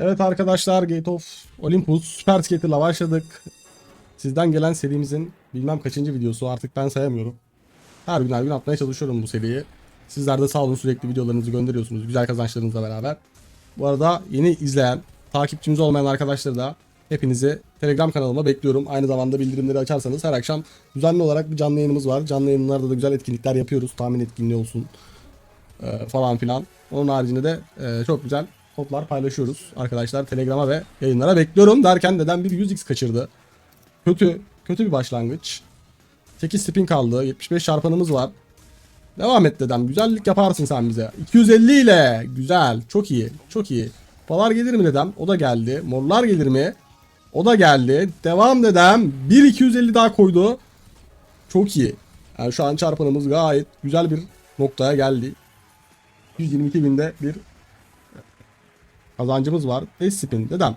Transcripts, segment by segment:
Evet arkadaşlar Gate of Olympus Super Skater'la başladık. Sizden gelen serimizin bilmem kaçıncı videosu artık ben sayamıyorum. Her gün her gün atmaya çalışıyorum bu seriyi. Sizler de sağ olun sürekli videolarınızı gönderiyorsunuz güzel kazançlarınızla beraber. Bu arada yeni izleyen, takipçimiz olmayan arkadaşları da hepinizi Telegram kanalıma bekliyorum. Aynı zamanda bildirimleri açarsanız her akşam düzenli olarak bir canlı yayınımız var. Canlı yayınlarda da güzel etkinlikler yapıyoruz. Tahmin etkinliği olsun falan filan. Onun haricinde de çok güzel kodlar paylaşıyoruz. Arkadaşlar Telegram'a ve yayınlara bekliyorum derken neden bir 100x kaçırdı. Kötü, kötü bir başlangıç. 8 spin kaldı. 75 çarpanımız var. Devam et dedem. Güzellik yaparsın sen bize. 250 ile. Güzel. Çok iyi. Çok iyi. Palar gelir mi dedem? O da geldi. Morlar gelir mi? O da geldi. Devam dedem. 1 250 daha koydu. Çok iyi. Yani şu an çarpanımız gayet güzel bir noktaya geldi. 122 binde bir kazancımız var. 5 spin dedem.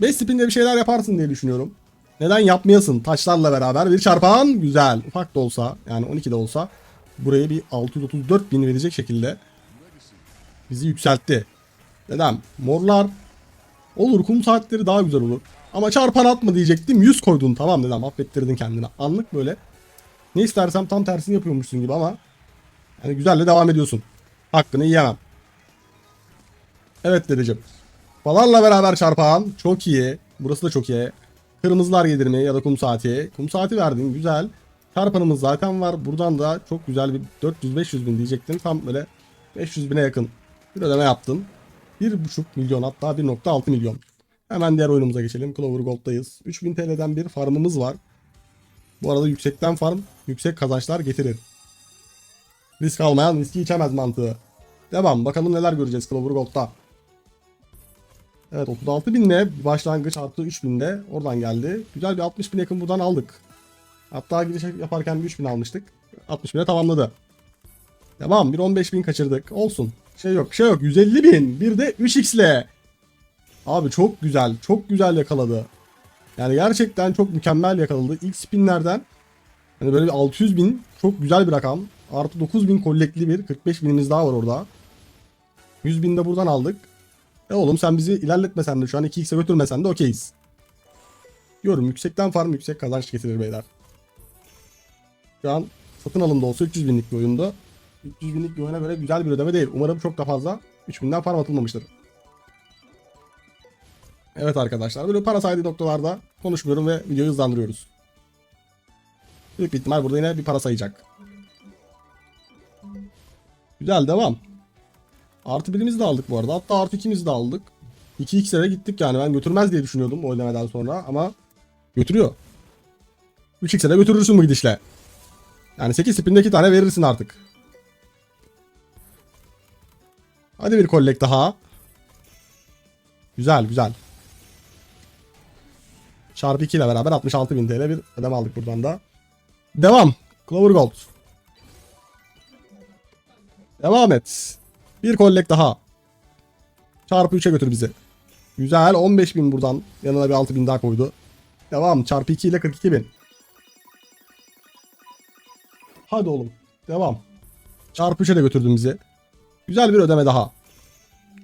5 spinde bir şeyler yaparsın diye düşünüyorum. Neden yapmayasın? Taşlarla beraber bir çarpan güzel. Ufak da olsa yani 12 de olsa burayı bir 634 bin verecek şekilde bizi yükseltti. Dedem morlar olur kum saatleri daha güzel olur. Ama çarpan atma diyecektim 100 koydun tamam dedem affettirdin kendine. Anlık böyle ne istersem tam tersini yapıyormuşsun gibi ama yani güzelle devam ediyorsun. Hakkını yiyemem. Evet dedeciğim. Falarla beraber çarpan çok iyi. Burası da çok iyi. Kırmızılar gelir mi ya da kum saati. Kum saati verdin güzel. Çarpanımız zaten var. Buradan da çok güzel bir 400-500 bin diyecektim. Tam böyle 500 bine yakın bir ödeme yaptın. 1,5 milyon hatta 1.6 milyon. Hemen diğer oyunumuza geçelim. Clover Gold'dayız. 3000 TL'den bir farmımız var. Bu arada yüksekten farm yüksek kazançlar getirir. Risk almayan riski içemez mantığı. Devam. Bakalım neler göreceğiz Clover Gold'da. Evet 36 binle başlangıç artı 3 binde oradan geldi. Güzel bir 60 bin yakın buradan aldık. Hatta giriş yaparken bir 3 bin almıştık. 60 bine tamamladı. Devam bir 15 bin kaçırdık. Olsun. Şey yok şey yok 150 bin. Bir de 3x ile. Abi çok güzel çok güzel yakaladı. Yani gerçekten çok mükemmel yakaladı. İlk spinlerden hani böyle bir 600 bin çok güzel bir rakam. Artı 9 bin kollekli bir 45 binimiz daha var orada. 100 bin de buradan aldık. E oğlum sen bizi ilerletmesen de şu an 2x'e götürmesen de okeyiz. Diyorum yüksekten farm yüksek kazanç getirir beyler. Şu an satın alımda olsa 300 binlik bir oyunda. 300 binlik bir oyuna göre güzel bir ödeme değil. Umarım çok da fazla 3000'den farm atılmamıştır. Evet arkadaşlar böyle para saydığı noktalarda konuşmuyorum ve videoyu hızlandırıyoruz. Büyük bir ihtimal burada yine bir para sayacak. Güzel devam. Artı birimizi de aldık bu arada. Hatta artı ikimizi de aldık. 2x'lere gittik yani. Ben götürmez diye düşünüyordum o ödemeden sonra ama götürüyor. 3x'lere götürürsün bu gidişle. Yani 8 spinde 2 tane verirsin artık. Hadi bir kollek daha. Güzel güzel. Çarpı 2 ile beraber 66.000 TL bir ödeme aldık buradan da. Devam. Clover Gold. Devam et. Bir kollek daha. Çarpı 3'e götür bizi. Güzel 15.000 buradan. Yanına bir 6.000 daha koydu. Devam. Çarpı 2 ile 42.000. Hadi oğlum. Devam. Çarpı 3'e de götürdün bizi. Güzel bir ödeme daha.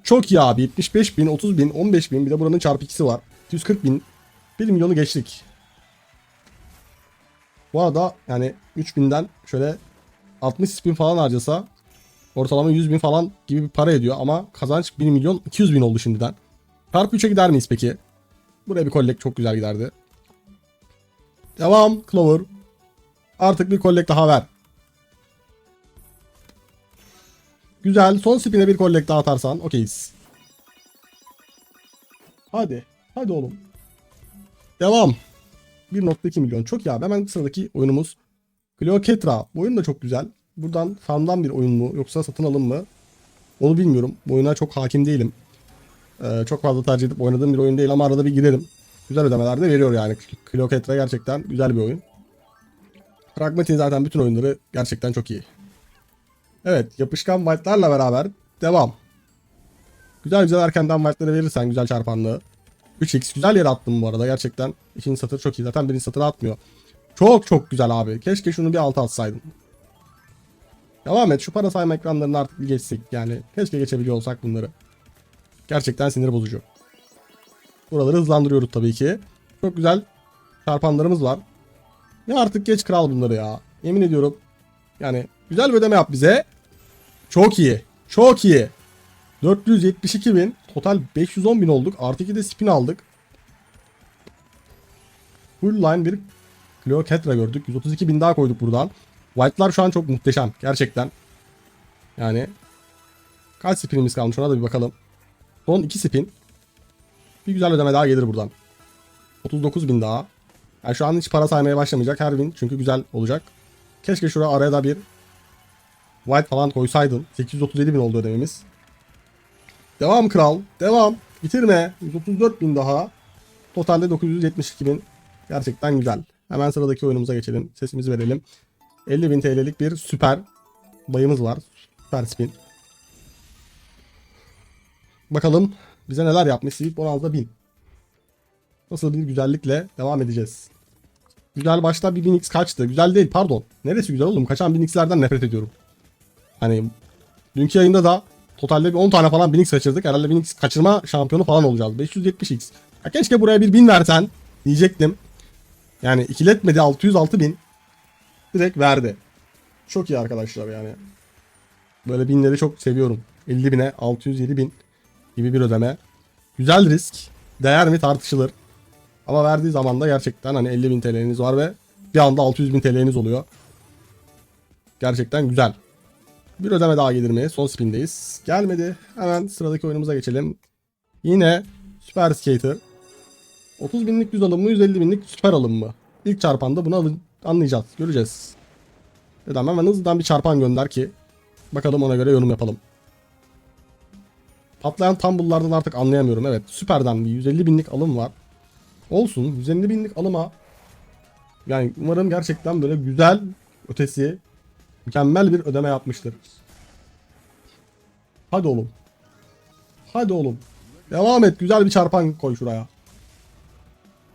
Çok iyi abi. 75 bin, 30 bin, 15 bin. Bir de buranın çarpı 2'si var. 240 bin. 1 milyonu geçtik. Bu arada yani 3000'den şöyle 60 spin falan harcasa ortalama 100 bin falan gibi bir para ediyor ama kazanç 1 milyon 200 bin oldu şimdiden. Çarpı 3'e gider miyiz peki? Buraya bir kollek çok güzel giderdi. Devam Clover. Artık bir kollek daha ver. Güzel. Son spin'e bir kollek daha atarsan okeyiz. Hadi. Hadi oğlum. Devam. 1.2 milyon. Çok iyi abi. Hemen sıradaki oyunumuz Cleopatra. Bu oyun da çok güzel. Buradan farmdan bir oyun mu yoksa satın alım mı? Onu bilmiyorum. Bu oyuna çok hakim değilim. Ee, çok fazla tercih edip oynadığım bir oyun değil ama arada bir girerim. Güzel ödemeler de veriyor yani. Cleopatra gerçekten güzel bir oyun. Pragmatik'in zaten bütün oyunları gerçekten çok iyi. Evet yapışkan white'larla beraber devam. Güzel güzel erkenden white'ları verirsen güzel çarpanlığı. 3x güzel yere attım bu arada gerçekten. İkinci satır çok iyi zaten birinci satır atmıyor. Çok çok güzel abi. Keşke şunu bir alta atsaydım. Devam et şu para sayma ekranlarını artık geçsek yani. Keşke geçebiliyor olsak bunları. Gerçekten sinir bozucu. Buraları hızlandırıyoruz tabii ki. Çok güzel çarpanlarımız var. Ya artık geç kral bunları ya. Yemin ediyorum. Yani güzel bir ödeme yap bize. Çok iyi. Çok iyi. 472 bin. Total 510 bin olduk. Artı 2 de spin aldık. Full line bir Cleopatra gördük. 132 bin daha koyduk buradan. White'lar şu an çok muhteşem. Gerçekten. Yani kaç spinimiz kalmış ona da bir bakalım. Son 2 spin. Bir güzel ödeme daha gelir buradan. 39 bin daha. Yani şu an hiç para saymaya başlamayacak her bin çünkü güzel olacak. Keşke şuraya araya da bir White falan koysaydın. 837 bin oldu ödememiz. Devam kral. Devam. Bitirme. 134 bin daha. Totalde 972 bin. Gerçekten güzel. Hemen sıradaki oyunumuza geçelim. Sesimizi verelim. 50 bin TL'lik bir süper bayımız var. Süper spin. Bakalım bize neler yapmış. Sweep 16'da 1000. Nasıl bir güzellikle devam edeceğiz. Güzel başta bir 1000x kaçtı. Güzel değil pardon. Neresi güzel oğlum? Kaçan 1000x'lerden nefret ediyorum. Hani dünkü yayında da totalde bir 10 tane falan 1000x kaçırdık. Herhalde 1000x kaçırma şampiyonu falan olacağız. 570x. Ya keşke buraya bir 1000 versen diyecektim. Yani ikiletmedi 606 bin. Direkt verdi. Çok iyi arkadaşlar yani. Böyle binleri çok seviyorum. 50 bine 607 bin gibi bir ödeme. Güzel risk. Değer mi tartışılır. Ama verdiği zaman da gerçekten hani 50 bin TL'niz var ve bir anda 600 bin TL'niz oluyor. Gerçekten güzel. Bir ödeme daha gelir mi? Son spindeyiz. Gelmedi. Hemen sıradaki oyunumuza geçelim. Yine Super Skater. 30 binlik düz alım mı 150 binlik süper alım mı? İlk çarpanda bunu alın, anlayacağız. Göreceğiz. Dedim hemen hızlıdan bir çarpan gönder ki bakalım ona göre yorum yapalım. Patlayan tumble'lardan artık anlayamıyorum. Evet süperden bir 150 binlik alım var. Olsun 150 binlik alıma yani umarım gerçekten böyle güzel ötesi mükemmel bir ödeme yapmıştır. Hadi oğlum. Hadi oğlum. Devam et. Güzel bir çarpan koy şuraya.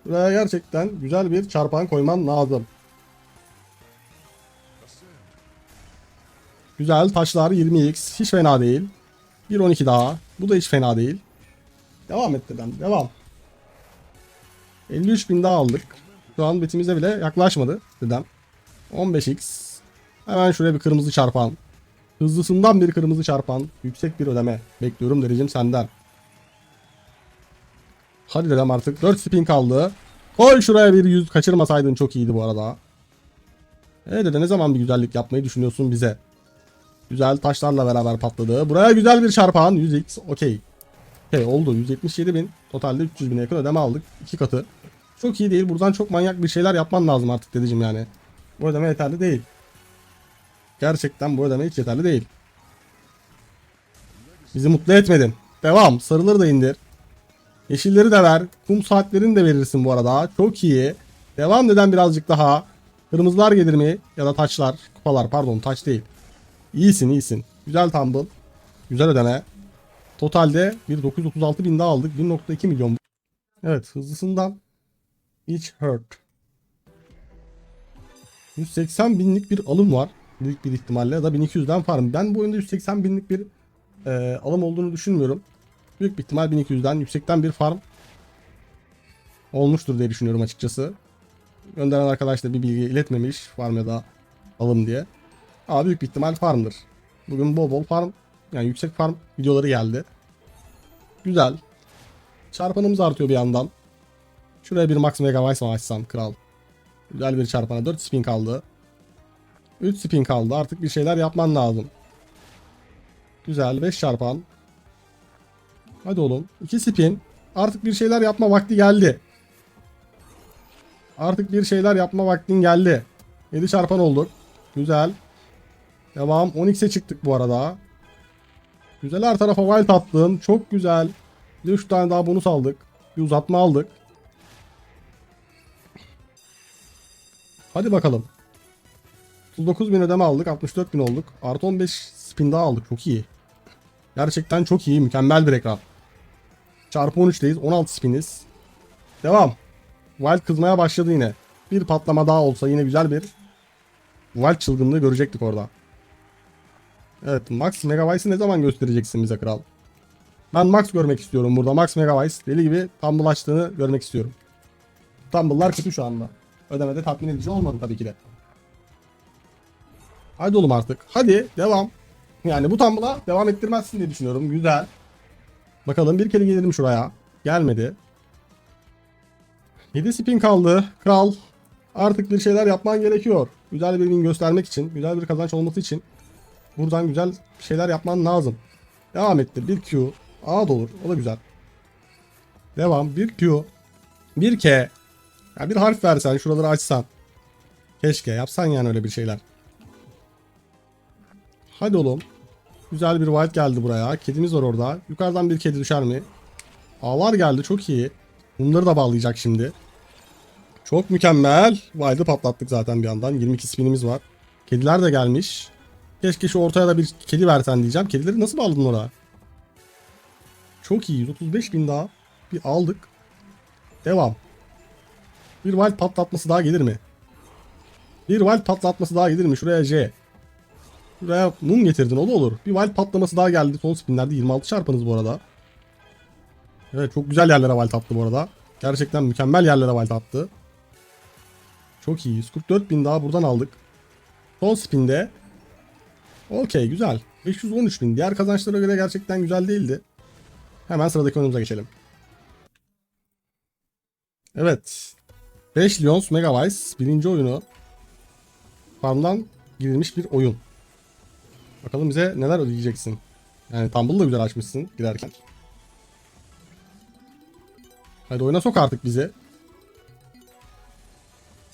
Buraya gerçekten güzel bir çarpan koyman lazım. Güzel taşlar 20x hiç fena değil. 1.12 daha. Bu da hiç fena değil. Devam et dedem. Devam. 53 bin daha aldık. Şu an betimize bile yaklaşmadı dedem. 15x. Hemen şuraya bir kırmızı çarpan. Hızlısından bir kırmızı çarpan. Yüksek bir ödeme. Bekliyorum derecim senden. Hadi dedem artık. 4 spin kaldı. Koy şuraya bir yüz kaçırmasaydın çok iyiydi bu arada. Evet dede ne zaman bir güzellik yapmayı düşünüyorsun bize? Güzel taşlarla beraber patladı. Buraya güzel bir çarpan. 100x okey. Okey oldu. 177 bin. Totalde 300 bine yakın ödeme aldık. iki katı. Çok iyi değil. Buradan çok manyak bir şeyler yapman lazım artık dedeciğim yani. Bu ödeme yeterli değil. Gerçekten bu ödeme hiç yeterli değil. Bizi mutlu etmedin. Devam. Sarıları da indir. Yeşilleri de ver. Kum saatlerini de verirsin bu arada. Çok iyi. Devam neden birazcık daha. Kırmızılar gelir mi? Ya da taçlar. Kupalar pardon taç değil. İyisin iyisin. Güzel tumble. Güzel ödeme. Totalde bir 936 bin daha aldık. 1.2 milyon. Evet hızlısından each hurt. 180 binlik bir alım var. Büyük bir ihtimalle ya da 1200'den farm. Ben bu oyunda 180 binlik bir e, alım olduğunu düşünmüyorum. Büyük bir ihtimal 1200'den yüksekten bir farm olmuştur diye düşünüyorum açıkçası. Gönderen arkadaş da bir bilgi iletmemiş farm ya da alım diye. Ama büyük bir ihtimal farmdır. Bugün bol bol farm yani yüksek farm videoları geldi. Güzel. Çarpanımız artıyor bir yandan. Şuraya bir max megabyte mı açsam kral. Güzel bir çarpana 4 spin kaldı. 3 spin kaldı. Artık bir şeyler yapman lazım. Güzel 5 çarpan. Hadi oğlum. 2 spin. Artık bir şeyler yapma vakti geldi. Artık bir şeyler yapma vaktin geldi. 7 çarpan olduk. Güzel. Devam. 10x'e çıktık bu arada. Güzel her tarafa wild attım. Çok güzel. Bir 3 tane daha bonus aldık. Bir uzatma aldık. Hadi bakalım. 39 bin ödeme aldık. 64 bin olduk. Artı 15 spin daha aldık. Çok iyi. Gerçekten çok iyi. Mükemmel bir ekran. Çarpı 13'teyiz. 16 spiniz. Devam. Wild kızmaya başladı yine. Bir patlama daha olsa yine güzel bir Wild çılgınlığı görecektik orada. Evet Max Megabyte'ı ne zaman göstereceksin bize kral? Ben max görmek istiyorum burada. Max Megabytes deli gibi tumble açtığını görmek istiyorum. Tumble'lar kötü şu anda. Ödemede tatmin edici olmadı tabii ki de. Hadi oğlum artık. Hadi devam. Yani bu tumble'a devam ettirmezsin diye düşünüyorum. Güzel. Bakalım bir kere gelelim şuraya. Gelmedi. 7 spin kaldı. Kral. Artık bir şeyler yapman gerekiyor. Güzel bir win göstermek için. Güzel bir kazanç olması için. Buradan güzel şeyler yapman lazım. Devam ettir. Bir Q. A da olur. O da güzel. Devam. Bir Q. Bir K. Ya bir harf versen. Şuraları açsan. Keşke yapsan yani öyle bir şeyler. Hadi oğlum. Güzel bir white geldi buraya. Kedimiz var orada. Yukarıdan bir kedi düşer mi? Ağlar geldi çok iyi. Bunları da bağlayacak şimdi. Çok mükemmel. Wild'ı patlattık zaten bir yandan. 22 spinimiz var. Kediler de gelmiş. Keşke şu ortaya da bir kedi versen diyeceğim. Kedileri nasıl bağladın oraya? Çok iyi. 135 bin daha. Bir aldık. Devam. Bir wild patlatması daha gelir mi? Bir wild patlatması daha gelir mi? Şuraya J. Şuraya mum getirdin o da olur. Bir wild patlaması daha geldi son spinlerde. 26 çarpanız bu arada. Evet çok güzel yerlere wild attı bu arada. Gerçekten mükemmel yerlere wild attı. Çok iyi. 144 bin daha buradan aldık. Son spinde. Okey güzel. 513 bin. Diğer kazançlara göre gerçekten güzel değildi. Hemen sıradaki oyunumuza geçelim. Evet. 5 Lions Megabytes birinci oyunu. Farmdan girilmiş bir oyun. Bakalım bize neler ödeyeceksin. Yani Tumble'ı da güzel açmışsın girerken. Hadi oyuna sok artık bizi.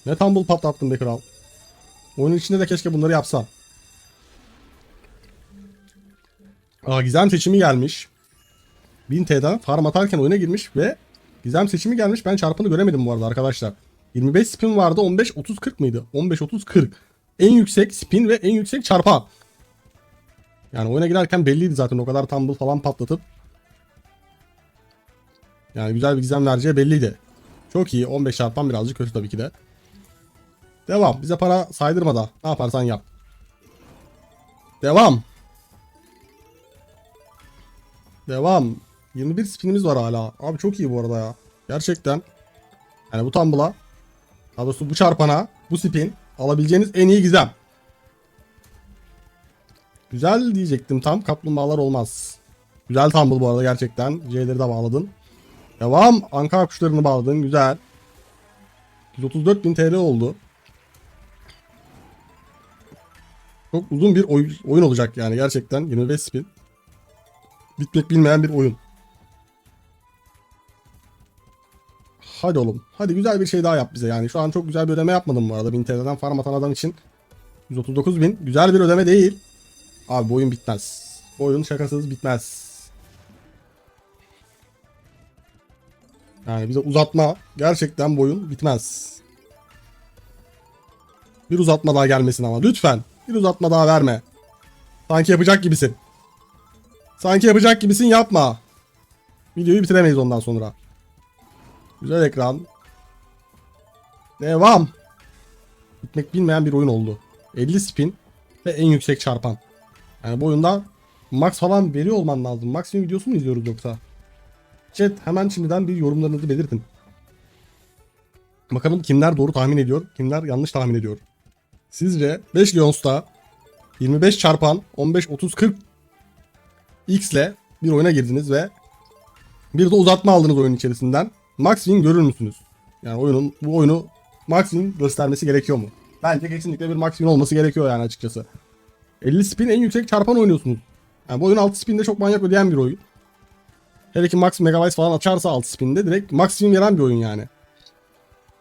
Ne Tumble patlattın be kral. Oyunun içinde de keşke bunları yapsan. Aa gizem seçimi gelmiş. 1000 T'den farm atarken oyuna girmiş ve gizem seçimi gelmiş. Ben çarpanı göremedim bu arada arkadaşlar. 25 spin vardı 15 30 40 mıydı? 15 30 40. En yüksek spin ve en yüksek çarpan. Yani oyuna girerken belliydi zaten o kadar tumble falan patlatıp. Yani güzel bir gizem vereceği belliydi. Çok iyi 15 çarpan birazcık kötü tabii ki de. Devam. Bize para saydırma da. Ne yaparsan yap. Devam. Devam. 21 spinimiz var hala. Abi çok iyi bu arada ya. Gerçekten. Yani bu tumble'a. Daha doğrusu bu çarpana. Bu spin. Alabileceğiniz en iyi gizem. Güzel diyecektim tam. Kaplumbağalar olmaz. Güzel tumble bu arada gerçekten. J'leri de bağladın. Devam. Ankara kuşlarını bağladın. Güzel. 134.000 TL oldu. Çok uzun bir oy- oyun olacak yani gerçekten 25 spin. Bitmek bilmeyen bir oyun. Hadi oğlum. Hadi güzel bir şey daha yap bize yani. Şu an çok güzel bir ödeme yapmadım bu arada. 1000 TL'den farm atan adam için. 139 bin. Güzel bir ödeme değil. Abi bu oyun bitmez. Bu oyun şakasız bitmez. Yani bize uzatma. Gerçekten bu oyun bitmez. Bir uzatma daha gelmesin ama lütfen. Bir uzatma daha verme. Sanki yapacak gibisin. Sanki yapacak gibisin yapma. Videoyu bitiremeyiz ondan sonra. Güzel ekran. Devam. Bitmek bilmeyen bir oyun oldu. 50 spin ve en yüksek çarpan. Yani bu oyunda max falan veriyor olman lazım. Maksimum videosu mu izliyoruz yoksa? Chat hemen şimdiden bir yorumlarınızı belirtin. Bakalım kimler doğru tahmin ediyor, kimler yanlış tahmin ediyor. Sizce 5 Lions'ta 25 çarpan 15 30 40 X ile bir oyuna girdiniz ve bir de uzatma aldınız oyun içerisinden. Max win görür müsünüz? Yani oyunun bu oyunu max win göstermesi gerekiyor mu? Bence kesinlikle bir max win olması gerekiyor yani açıkçası. 50 spin en yüksek çarpan oynuyorsunuz. Yani bu oyun 6 spinde çok manyak ödeyen bir oyun. Hele ki max megabytes falan açarsa 6 spinde direkt max win veren bir oyun yani.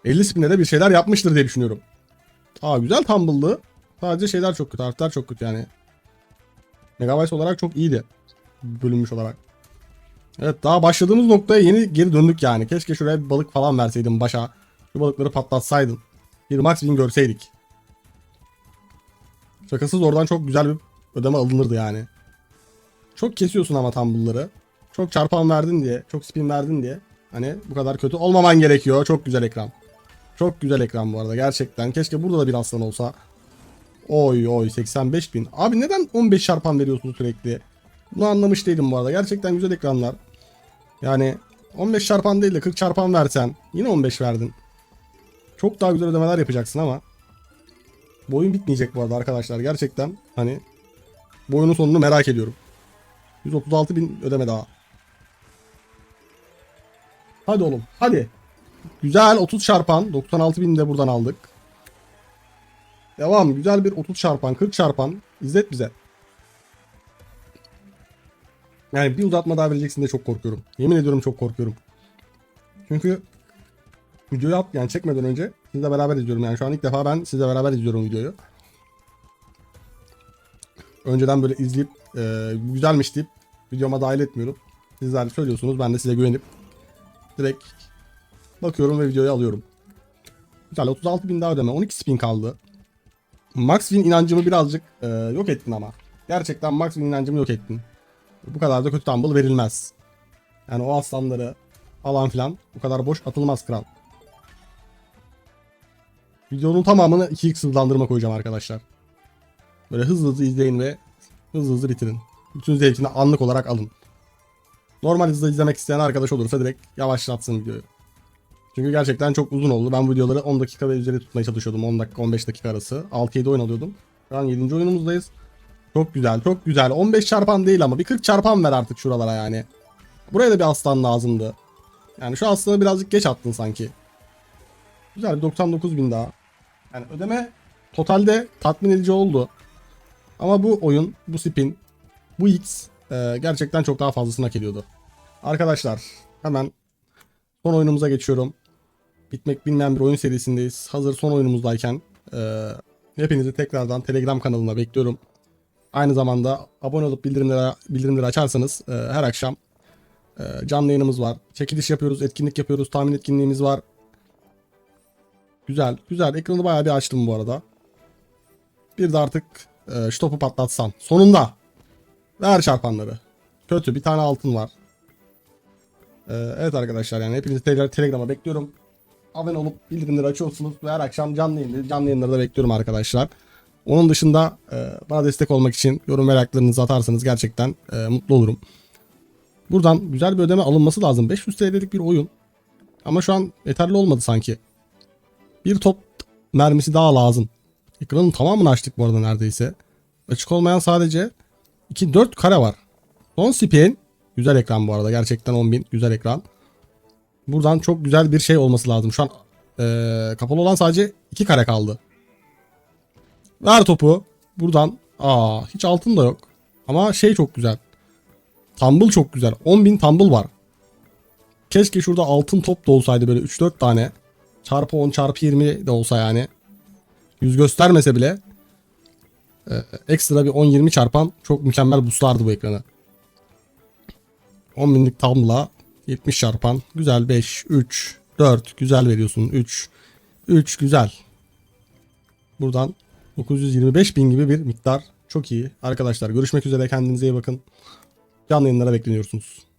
50 spinde de bir şeyler yapmıştır diye düşünüyorum. Aa güzel tumble'lı. Sadece şeyler çok kötü. Harfler çok kötü yani. Megabytes olarak çok iyiydi. Bölünmüş olarak. Evet daha başladığımız noktaya yeni geri döndük yani. Keşke şuraya bir balık falan verseydim başa. Şu balıkları patlatsaydım. Bir max win görseydik. Şakasız oradan çok güzel bir ödeme alınırdı yani. Çok kesiyorsun ama tumble'ları. Çok çarpan verdin diye, çok spin verdin diye. Hani bu kadar kötü olmaman gerekiyor. Çok güzel ekran. Çok güzel ekran bu arada gerçekten. Keşke burada da bir aslan olsa. Oy oy 85 bin. Abi neden 15 çarpan veriyorsun sürekli? Bunu anlamış değilim bu arada. Gerçekten güzel ekranlar. Yani 15 çarpan değil de 40 çarpan versen yine 15 verdin. Çok daha güzel ödemeler yapacaksın ama bu oyun bitmeyecek bu arada arkadaşlar. Gerçekten hani bu oyunun sonunu merak ediyorum. 136 bin ödeme daha. Hadi oğlum hadi. Güzel 30 çarpan. 96 bin de buradan aldık. Devam. Güzel bir 30 çarpan 40 çarpan. İzlet bize. Yani bir uzatma daha vereceksin de çok korkuyorum. Yemin ediyorum çok korkuyorum. Çünkü videoyu at yani çekmeden önce sizle beraber izliyorum. Yani şu an ilk defa ben sizle beraber izliyorum videoyu. Önceden böyle izleyip e, güzelmiş deyip videoma dahil etmiyorum. Sizler söylüyorsunuz ben de size güvenip direkt bakıyorum ve videoyu alıyorum. Güzel 36 bin daha ödeme 12 spin kaldı. Max win inancımı birazcık e, yok ettin ama. Gerçekten max win inancımı yok ettin. Bu kadar da kötü tumble verilmez. Yani o aslanları falan filan bu kadar boş atılmaz kral. Videonun tamamını 2x hızlandırma koyacağım arkadaşlar. Böyle hızlı hızlı izleyin ve hızlı hızlı bitirin. Bütün zevkini anlık olarak alın. Normal hızlı izlemek isteyen arkadaş olursa direkt yavaşlatsın videoyu. Çünkü gerçekten çok uzun oldu. Ben bu videoları 10 dakika ve üzeri tutmaya çalışıyordum. 10 dakika 15 dakika arası. 6-7 oyun alıyordum. Şu an 7. oyunumuzdayız. Çok güzel çok güzel. 15 çarpan değil ama bir 40 çarpan ver artık şuralara yani. Buraya da bir aslan lazımdı. Yani şu aslanı birazcık geç attın sanki. Güzel bir 99 bin daha. Yani ödeme totalde tatmin edici oldu. Ama bu oyun, bu spin, bu X e, gerçekten çok daha fazlasını hak ediyordu. Arkadaşlar hemen son oyunumuza geçiyorum. Bitmek bilmeyen bir oyun serisindeyiz. Hazır son oyunumuzdayken e, hepinizi tekrardan Telegram kanalına bekliyorum. Aynı zamanda abone olup bildirimleri, bildirimleri açarsanız e, her akşam e, canlı yayınımız var. Çekiliş yapıyoruz, etkinlik yapıyoruz, tahmin etkinliğimiz var. Güzel, güzel. Ekranı bayağı bir açtım bu arada. Bir de artık e, şu topu patlatsan. Sonunda. Ver çarpanları. Kötü. Bir tane altın var. E, evet arkadaşlar yani hepinizi tekrar Telegram'a bekliyorum. Abone olup bildirimleri açıyorsunuz ve her akşam canlı yayında, canlı yayınları da bekliyorum arkadaşlar. Onun dışında e, bana destek olmak için yorum ve like'larınızı atarsanız gerçekten e, mutlu olurum. Buradan güzel bir ödeme alınması lazım. 500 TL'lik bir oyun. Ama şu an yeterli olmadı sanki. Bir top mermisi daha lazım. Ekranın tamamını açtık bu arada neredeyse. Açık olmayan sadece 2-4 kare var. Son spin. Güzel ekran bu arada. Gerçekten 10.000 güzel ekran. Buradan çok güzel bir şey olması lazım. Şu an eee, kapalı olan sadece 2 kare kaldı. Ver topu. Buradan. Aa hiç altın da yok. Ama şey çok güzel. Tumble çok güzel. 10.000 tumble var. Keşke şurada altın top da olsaydı böyle 3-4 tane. Çarpı 10 çarpı 20 de olsa yani. Yüz göstermese bile. e, ekstra bir 10-20 çarpan çok mükemmel boostlardı bu ekranı. 10 binlik tumble'a 70 çarpan. Güzel 5, 3, 4 güzel veriyorsun. 3, 3 güzel. Buradan 925 bin gibi bir miktar. Çok iyi. Arkadaşlar görüşmek üzere kendinize iyi bakın. Canlı yayınlara bekleniyorsunuz.